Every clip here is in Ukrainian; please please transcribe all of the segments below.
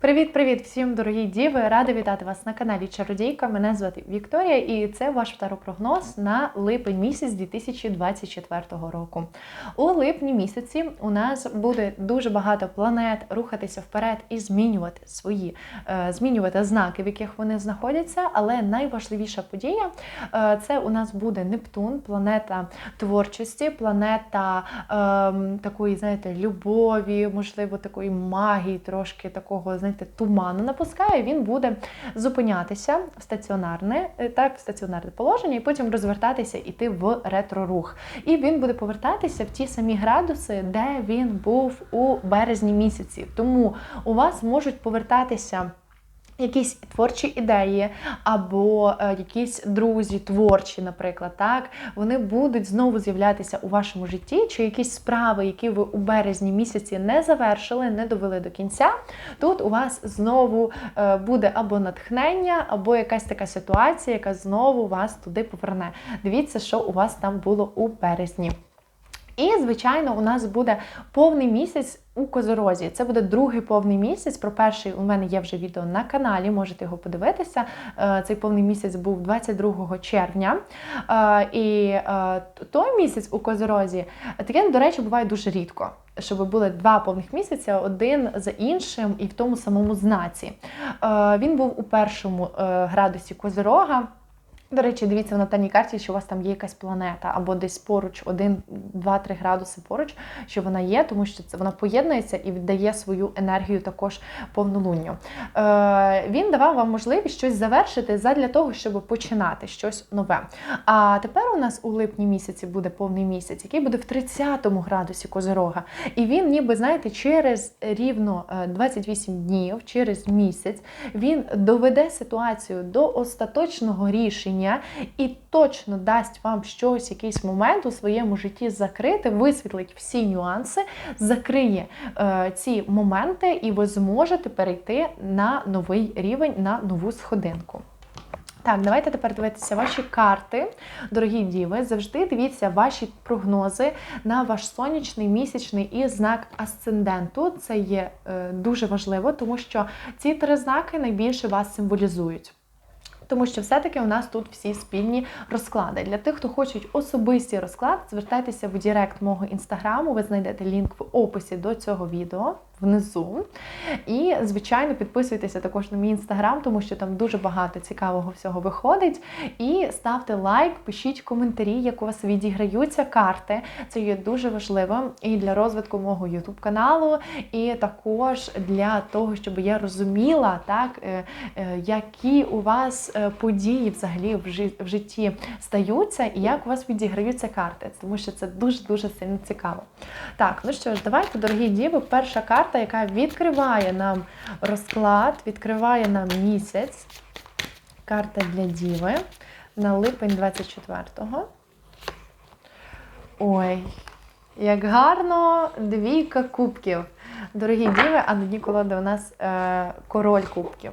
Привіт-привіт всім, дорогі діви! Рада вітати вас на каналі Чародійка. Мене звати Вікторія, і це ваш второпрогноз на липень місяць 2024 року. У липні місяці у нас буде дуже багато планет рухатися вперед і змінювати свої, е, змінювати знаки, в яких вони знаходяться. Але найважливіша подія е, це у нас буде Нептун, планета творчості, планета е, такої, знаєте, любові, можливо, такої магії, трошки такого, знаєте, туману напускає. Він буде зупинятися в стаціонарне, е, так, в стаціонарне положення, і потім розвертатися іти в ретро-рух. І він буде повертатися в ті самі градуси, де він був у березні місяці. Тому у вас можуть повертатися. Якісь творчі ідеї, або е, якісь друзі творчі, наприклад, так вони будуть знову з'являтися у вашому житті, чи якісь справи, які ви у березні місяці не завершили, не довели до кінця. Тут у вас знову е, буде або натхнення, або якась така ситуація, яка знову вас туди поверне. Дивіться, що у вас там було у березні. І, звичайно, у нас буде повний місяць у Козорозі. Це буде другий повний місяць. Про перший у мене є вже відео на каналі, можете його подивитися. Е, цей повний місяць був 22 червня. Е, і е, той місяць у Козорозі таке, до речі, буває дуже рідко. Щоб були два повних місяця, один за іншим, і в тому самому знаці. Він був у першому градусі Козирога. До речі, дивіться в натальній карті, що у вас там є якась планета, або десь поруч, 1, 2, 3 градуси поруч, що вона є, тому що це вона поєднується і віддає свою енергію також повнолунню. Е, Він давав вам можливість щось завершити задля того, щоб починати щось нове. А тепер у нас у липні місяці буде повний місяць, який буде в 30 градусі Козирога. І він, ніби, знаєте, через рівно 28 е, днів, через місяць, він доведе ситуацію до остаточного рішення рішення і точно дасть вам щось, якийсь момент у своєму житті закрити, висвітлить всі нюанси, закриє е, ці моменти, і ви зможете перейти на новий рівень, на нову сходинку. Так, давайте тепер дивитися ваші карти, дорогі діви. Завжди дивіться ваші прогнози на ваш сонячний, місячний і знак асценденту. Це є е, дуже важливо, тому що ці три знаки найбільше вас символізують тому що все-таки у нас тут всі спільні розклади. Для тих, хто хочуть особисті розклад, звертайтеся в Директ мого інстаграму, ви знайдете лінк в описі до цього відео внизу. І, звичайно, підписуйтеся також на мій інстаграм, тому що там дуже багато цікавого всього виходить. І ставте лайк, пишіть коментарі, як у вас відіграються карти. Це є дуже важливо і для розвитку мого ютуб каналу, і також для того, щоб я розуміла, так, е, е, які у вас е, події взагалі в житті стаються, і як у вас відіграються карти, тому що це дуже-дуже сильно цікаво. Так, ну що ж, давайте, дорогі діви, перша карта карта, яка відкриває нам розклад, відкриває нам місяць. Карта для Діви на липень 24-го. Ой, як гарно двійка кубків. Дорогі діви, а на дні колоди у нас е, король кубків.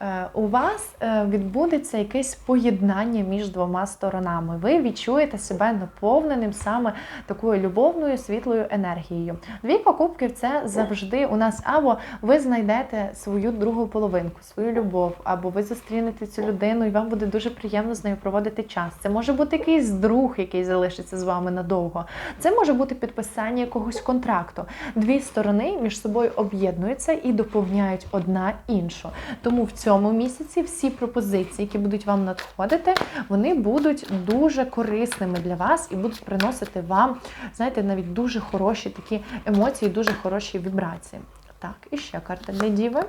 Е, У вас е, відбудеться якесь поєднання між двома сторонами. Ви відчуєте себе наповненим саме такою любовною світлою енергією. Двійка кубків це завжди у нас або ви знайдете свою другу половинку, свою любов, або ви зустрінете цю людину, і вам буде дуже приємно з нею проводити час. Це може бути якийсь друг, який залишиться з вами надовго. Це може бути підписання якогось контракту. Дві сторони між собою об'єднуються і доповняють одна іншу. Тому в цьому місяці всі пропозиції, які будуть вам надходити, вони будуть дуже корисними для вас і будуть приносити вам, знаєте, навіть дуже хороші такі емоції, дуже хороші вібрації. Так, і ще карта для діви.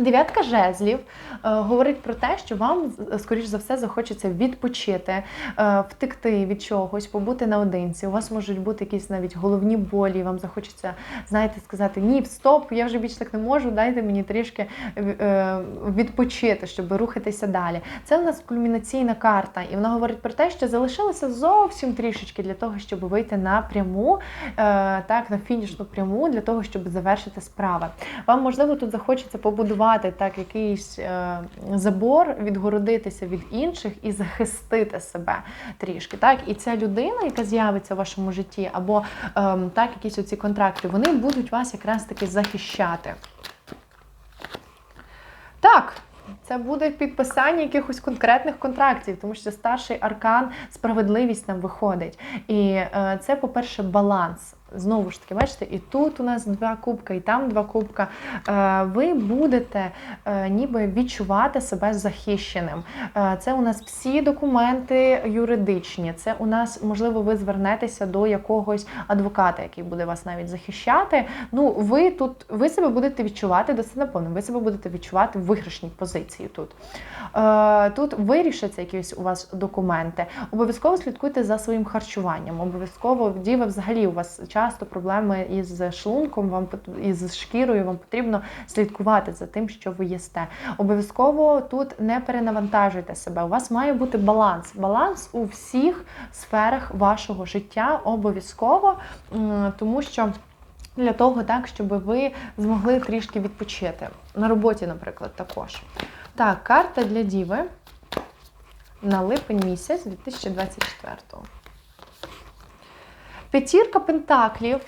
Дев'ятка жезлів е, говорить про те, що вам, скоріш за все, захочеться відпочити, е, втекти від чогось, побути наодинці. У вас можуть бути якісь навіть головні болі, вам захочеться, знаєте, сказати Ні, стоп, я вже більше так не можу, дайте мені трішки е, відпочити, щоб рухатися далі. Це у нас кульмінаційна карта, і вона говорить про те, що залишилося зовсім трішечки для того, щоб вийти на пряму, е, так, на фінішну пряму, для того, щоб завершити справи. Вам, можливо, тут захочеться побудувати побудувати так якийсь е, забор, відгородитися від інших і захистити себе трішки. Так, І ця людина, яка з'явиться в вашому житті, або е, так, якісь оці контракти, вони будуть вас якраз таки захищати. Так. це буде підписання якихось конкретних контрактів, тому що старший аркан справедливість нам виходить. І е, це, по-перше, баланс. Знову ж таки, бачите, і тут у нас два кубка, і там два кубка. Е, ви будете е, ніби відчувати себе захищеним. Е, це у нас всі документи юридичні. Це у нас, можливо, ви звернетеся до якогось адвоката, який буде вас навіть захищати. Ну, ви тут ви себе будете відчувати досить наповним, ви себе будете відчувати в виграшній позиції тут. Тут вирішаться якісь у вас документи. Обов'язково слідкуйте за своїм харчуванням. Обов'язково діва взагалі у вас часто проблеми із шлунком, вам із шкірою, вам потрібно слідкувати за тим, що ви їсте. Обов'язково тут не перенавантажуйте себе. У вас має бути баланс. Баланс у всіх сферах вашого життя обов'язково, тому що. Для того, так, щоб ви змогли трішки відпочити. На роботі, наприклад, також. Так, карта для Діви на липень місяць 2024 П'ятірка пентаклів.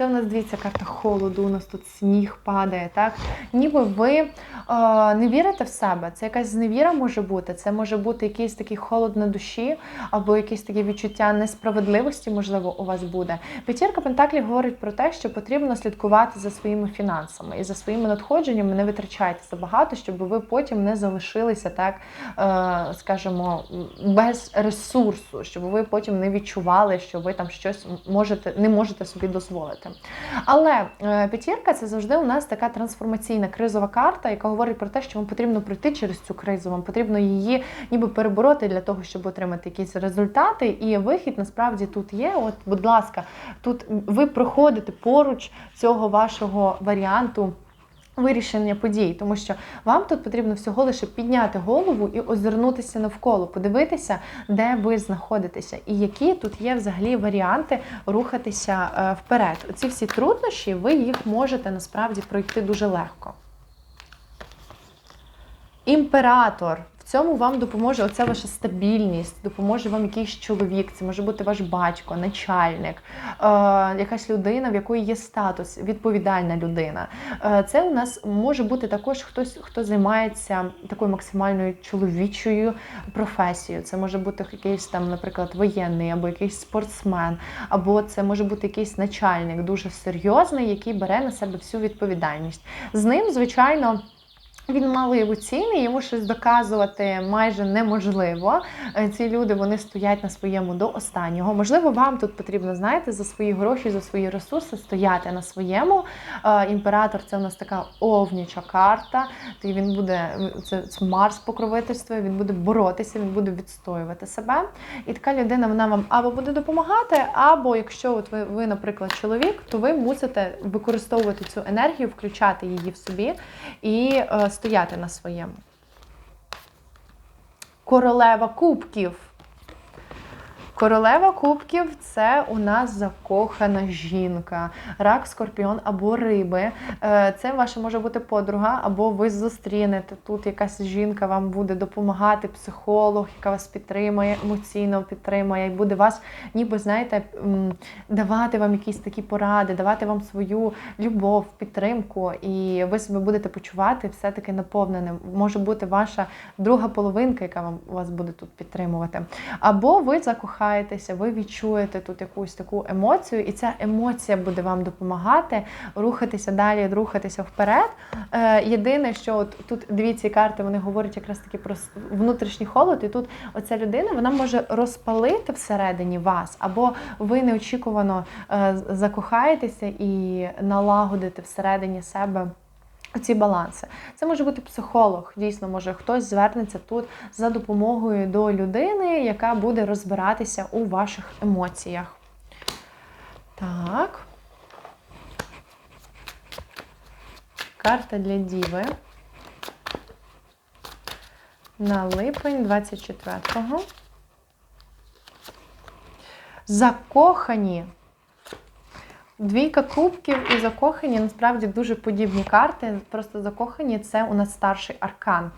Це у нас дивіться, карта холоду, у нас тут сніг падає, так? Ніби ви е, не вірите в себе. Це якась зневіра може бути. Це може бути якийсь такий холод на душі, або якесь таке відчуття несправедливості, можливо, у вас буде. П'ятірка Пентаклів говорить про те, що потрібно слідкувати за своїми фінансами і за своїми надходженнями не витрачайте забагато, щоб ви потім не залишилися, так, е, скажімо, без ресурсу, щоб ви потім не відчували, що ви там щось можете, не можете собі дозволити. Але е, п'ятірка це завжди у нас така трансформаційна кризова карта, яка говорить про те, що вам потрібно пройти через цю кризу, вам потрібно її ніби перебороти для того, щоб отримати якісь результати. І вихід насправді тут є. От, будь ласка, тут ви проходите поруч цього вашого варіанту вирішення подій, тому що вам тут потрібно всього лише підняти голову і озирнутися навколо, подивитися, де ви знаходитеся, і які тут є взагалі варіанти рухатися е, вперед. Оці всі труднощі, ви їх можете насправді пройти дуже легко. Імператор цьому вам допоможе оця ваша стабільність, допоможе вам якийсь чоловік, це може бути ваш батько, начальник, е, якась людина, в якої є статус, відповідальна людина. Е, Це у нас може бути також хтось, хто займається такою максимальною чоловічою професією. Це може бути якийсь там, наприклад, воєнний, або якийсь спортсмен, або це може бути якийсь начальник, дуже серйозний, який бере на себе всю відповідальність. З ним, звичайно. Він малий емоційний, йому щось доказувати майже неможливо. Е, ці люди вони стоять на своєму до останнього. Можливо, вам тут потрібно, знаєте, за свої гроші, за свої ресурси стояти на своєму. Е, імператор це у нас така овніча карта. То він буде це, Марс покровительство, він буде боротися, він буде відстоювати себе. І така людина вона вам або буде допомагати, або якщо от ви, ви, наприклад, чоловік, то ви мусите використовувати цю енергію, включати її в собі і е, стояти на своєму. Королева кубків. Королева кубків це у нас закохана жінка, рак, скорпіон або риби. Е, це ваша може бути подруга, або ви зустрінете. Тут якась жінка вам буде допомагати, психолог, яка вас підтримує, емоційно підтримує, і буде вас, ніби, знаєте, давати вам якісь такі поради, давати вам свою любов, підтримку, і ви себе будете почувати все-таки наповненим. Може бути ваша друга половинка, яка вам вас буде тут підтримувати. Або ви закохаєте закохаєтеся, ви відчуєте тут якусь таку емоцію, і ця емоція буде вам допомагати рухатися далі, рухатися вперед. Е, Єдине, що от тут дві ці карти вони говорять якраз таки про внутрішній холод, і тут оця людина вона може розпалити всередині вас, або ви неочікувано е, закохаєтеся і налагодите всередині себе. Ці баланси. Це може бути психолог, дійсно, може хтось звернеться тут за допомогою до людини, яка буде розбиратися у ваших емоціях. Так. Карта для Діви. На липень 24-го. Закохані Двійка кубків і закохані насправді дуже подібні карти. Просто закохані це у нас старший аркан.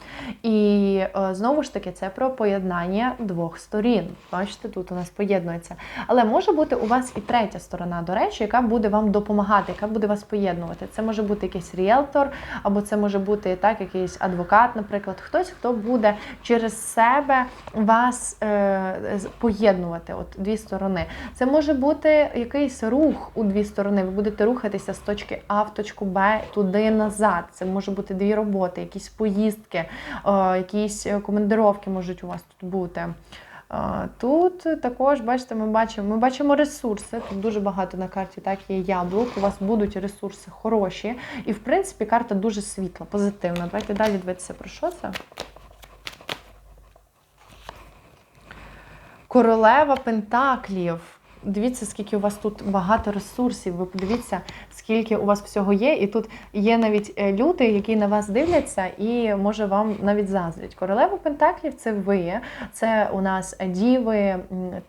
І е, знову ж таки, це про поєднання двох сторін. Бачите, тут у нас поєднується. Але може бути у вас і третя сторона, до речі, яка буде вам допомагати, яка буде вас поєднувати. Це може бути якийсь ріелтор, або це може бути так, якийсь адвокат, наприклад, хтось, хто буде через себе вас е, поєднувати. От дві сторони. Це може бути якийсь рух у дві сторони. Ви будете рухатися з точки А в точку Б туди назад. Це може бути дві роботи, якісь поїздки, е, якісь е, командировки можуть у вас тут бути. Е, Тут також, бачите, ми бачимо, ми бачимо ресурси. Тут дуже багато на карті так є яблук. У вас будуть ресурси хороші. І, в принципі, карта дуже світла, позитивна. Давайте далі дивитися, про що це. Королева Пентаклів. Дивіться, скільки у вас тут багато ресурсів. Ви подивіться, скільки у вас всього є. І тут є навіть е, люди, які на вас дивляться, і може вам навіть заздрять. Королева Пентаклів це ви, це у нас діви,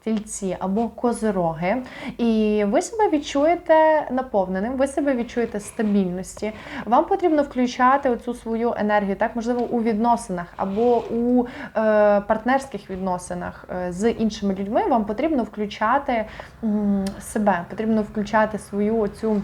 тільці або козироги. І ви себе відчуєте наповненим, ви себе відчуєте стабільності. Вам потрібно включати оцю свою енергію, так можливо, у відносинах або у е, партнерських відносинах е, з іншими людьми. Вам потрібно включати себе, потрібно включати свою оцю.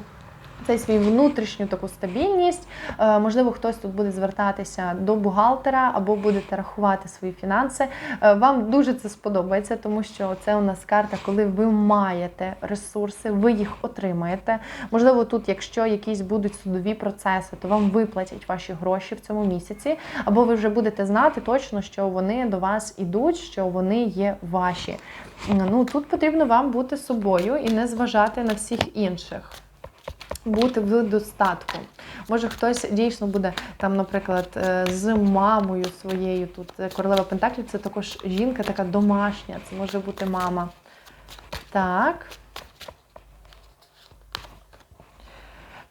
Цей свій внутрішню таку стабільність. Е, можливо, хтось тут буде звертатися до бухгалтера або будете рахувати свої фінанси. Е, вам дуже це сподобається, тому що це у нас карта, коли ви маєте ресурси, ви їх отримаєте. Можливо, тут, якщо якісь будуть судові процеси, то вам виплатять ваші гроші в цьому місяці, або ви вже будете знати точно, що вони до вас ідуть, що вони є ваші. Ну тут потрібно вам бути собою і не зважати на всіх інших. Бути в достатку. Може, хтось дійсно буде там, наприклад, е, з мамою своєю. Тут королева Пентаклів це також жінка така домашня, це може бути мама. Так.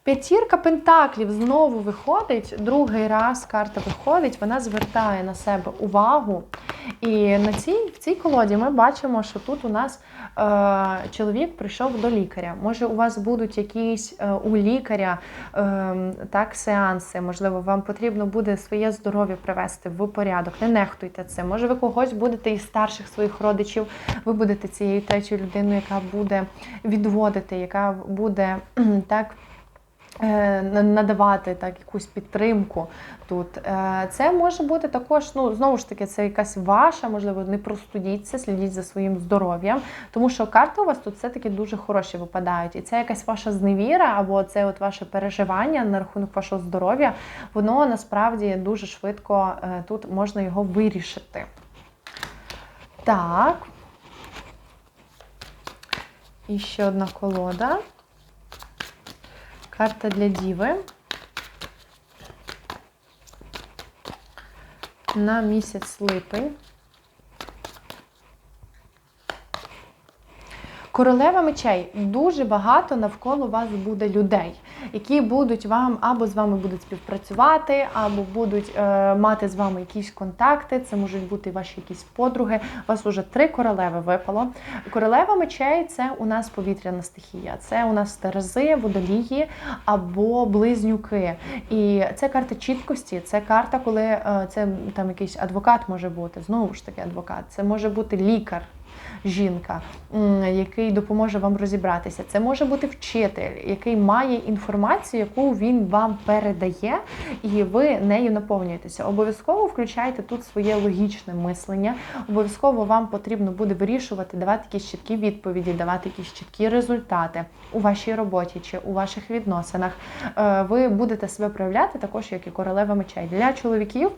П'ятірка пентаклів знову виходить, другий раз карта виходить, вона звертає на себе увагу. І на цій, в цій колоді ми бачимо, що тут у нас е, чоловік прийшов до лікаря. Може, у вас будуть якісь е, у лікаря е, так, сеанси, можливо, вам потрібно буде своє здоров'я привести в порядок. Не нехтуйте це. Може, ви когось будете із старших своїх родичів, ви будете цією третьою людиною, яка буде відводити, яка буде так. Е, на- Надавати так якусь підтримку тут. Е, Це може бути також, ну знову ж таки, це якась ваша, можливо, не простудіться, слідіть за своїм здоров'ям, тому що карти у вас тут все-таки дуже хороші випадають. І це якась ваша зневіра, або це от ваше переживання на рахунок вашого здоров'я, воно насправді дуже швидко е, тут можна його вирішити. Так. І ще одна колода. Карта для діви. На місяць липень. Королева мечей дуже багато навколо вас буде людей, які будуть вам або з вами будуть співпрацювати, або будуть е, мати з вами якісь контакти. Це можуть бути ваші якісь подруги. У вас уже три королеви випало. Королева мечей це у нас повітряна стихія. Це у нас терези, водолії або близнюки. І це карта чіткості. Це карта, коли е, це там якийсь адвокат може бути. Знову ж таки, адвокат. Це може бути лікар жінка, який допоможе вам розібратися. Це може бути вчитель, який має інформацію, яку він вам передає, і ви нею наповнюєтеся. Обов'язково включайте тут своє логічне мислення. Обов'язково вам потрібно буде вирішувати, давати якісь чіткі відповіді, давати якісь чіткі результати у вашій роботі чи у ваших відносинах. Е, Ви будете себе проявляти також, як і королева мечей. Для чоловіків.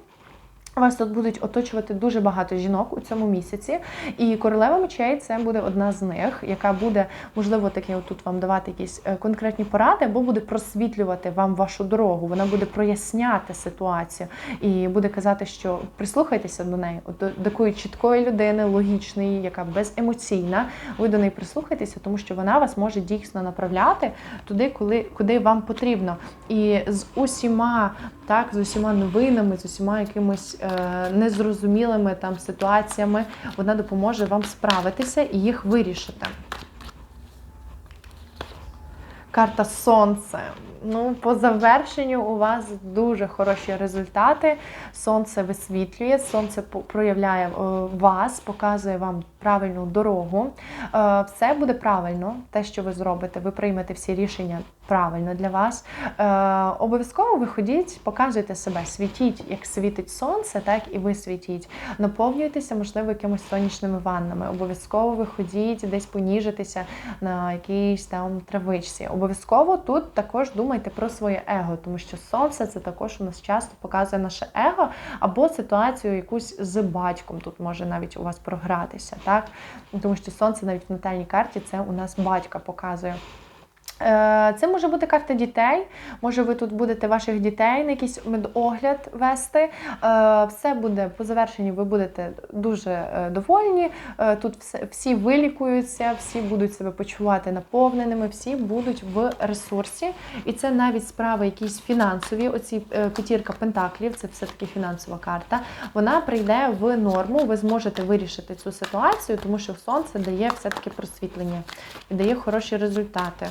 Вас тут будуть оточувати дуже багато жінок у цьому місяці, і королева мечей це буде одна з них, яка буде, можливо, таке тут вам давати якісь е, конкретні поради, або буде просвітлювати вам вашу дорогу. Вона буде проясняти ситуацію і буде казати, що прислухайтеся до неї, до такої чіткої людини, логічної, яка беземоційна. Ви до неї прислухайтеся, тому що вона вас може дійсно направляти туди, коли куди вам потрібно. І з усіма, так, з усіма новинами, з усіма якимось незрозумілими там ситуаціями, вона допоможе вам справитися і їх вирішити. Карта Сонце. Ну, по завершенню у вас дуже хороші результати. Сонце висвітлює, сонце проявляє е, вас, показує вам правильну дорогу. Е, Все буде правильно, те, що ви зробите, ви приймете всі рішення правильно для вас. Е, Обов'язково виходіть, показуйте себе, світіть, як світить сонце, так і ви світіть. Наповнюйтеся, можливо, якимось сонячними ваннами. Обов'язково виходіть, десь поніжитися на якійсь там травичці. Обов'язково тут також думайте про своє его, тому що сонце це також у нас часто показує наше его або ситуацію якусь з батьком. Тут може навіть у вас програтися, так? Тому що сонце навіть в натальній карті це у нас батька показує. Е, Це може бути карта дітей. Може, ви тут будете ваших дітей на якийсь медогляд вести. Е, Все буде по завершенні, ви будете дуже е, довольні. Тут всі вилікуються, всі будуть себе почувати наповненими, всі будуть в ресурсі. І це навіть справи якісь фінансові. Оці п'ятірка пентаклів, це все-таки фінансова карта. Вона прийде в норму. Ви зможете вирішити цю ситуацію, тому що сонце дає все-таки просвітлення і дає хороші результати.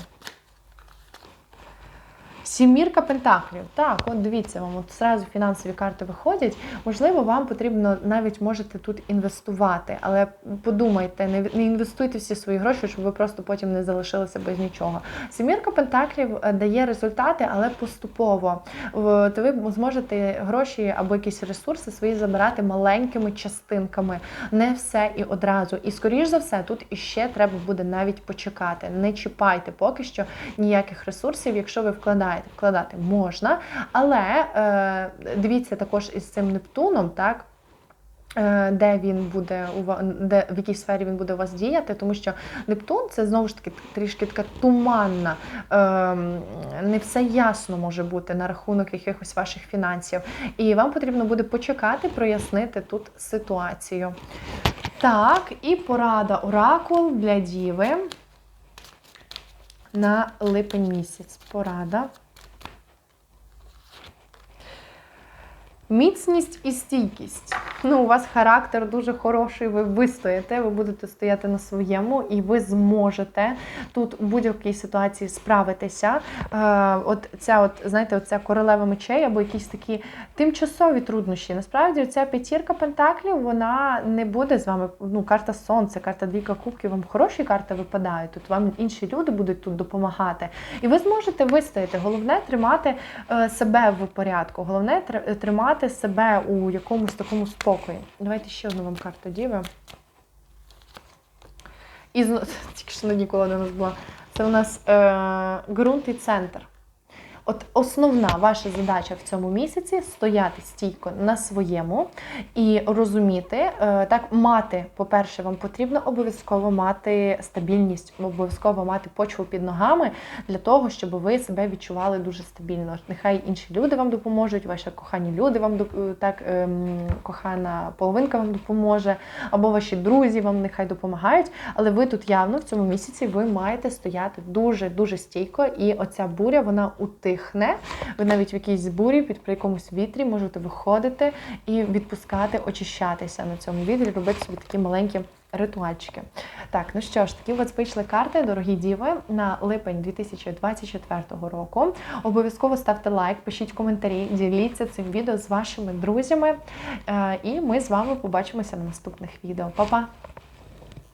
Сімірка пентаклів. Так, от дивіться, вам от зразу фінансові карти виходять. Можливо, вам потрібно навіть можете тут інвестувати, але подумайте, не, інвестуйте всі свої гроші, щоб ви просто потім не залишилися без нічого. Сімірка пентаклів е, дає результати, але поступово. То ви зможете гроші або якісь ресурси свої забирати маленькими частинками, не все і одразу. І скоріш за все, тут іще треба буде навіть почекати. Не чіпайте поки що ніяких ресурсів, якщо ви вкладаєте. Вкладати можна, але е, дивіться також із цим Нептуном, так. е, Де він буде у де в якій сфері він буде у вас діяти, тому що Нептун це знову ж таки трішки така туманна, ем, не все ясно може бути на рахунок якихось ваших фінансів. І вам потрібно буде почекати, прояснити тут ситуацію. Так, і порада оракул для діви на липень місяць. Порада. Міцність і стійкість. Ну, у вас характер дуже хороший, ви вистоїте, ви будете стояти на своєму, і ви зможете тут у будь-якій ситуації справитися. Е, от ця, от, знаєте, оця королева мечей або якісь такі тимчасові труднощі. Насправді, ця п'ятірка пентаклів вона не буде з вами. Ну, карта сонця, карта двійка кубків, вам хороші карти випадають. Тут вам інші люди будуть тут допомагати. І ви зможете вистояти. Головне тримати е, себе в порядку. Головне тр- тримати себе у якомусь такому спокої. Давайте ще одну вам карту діви. І тільки що ніколи не нас була. Це у нас е, ґрунт і центр. От основна ваша задача в цьому місяці стояти стійко на своєму і розуміти, е, так мати, по-перше, вам потрібно обов'язково мати стабільність, обов'язково мати почву під ногами для того, щоб ви себе відчували дуже стабільно. Нехай інші люди вам допоможуть, ваші кохані люди вам е, так, ем, кохана половинка вам допоможе, або ваші друзі вам нехай допомагають. Але ви тут явно в цьому місяці ви маєте стояти дуже дуже стійко, і оця буря вона утихне. Ви навіть в якійсь бурі, під при якомусь вітрі можете виходити і відпускати, очищатися на цьому вітрі, робити собі такі маленькі. Ритуальчики. Так, ну що ж, такі у вас вийшли карти, дорогі діви, на липень 2024 року. Обов'язково ставте лайк, пишіть коментарі, діліться цим відео з вашими друзями. Е, І ми з вами побачимося на наступних відео. Па-па!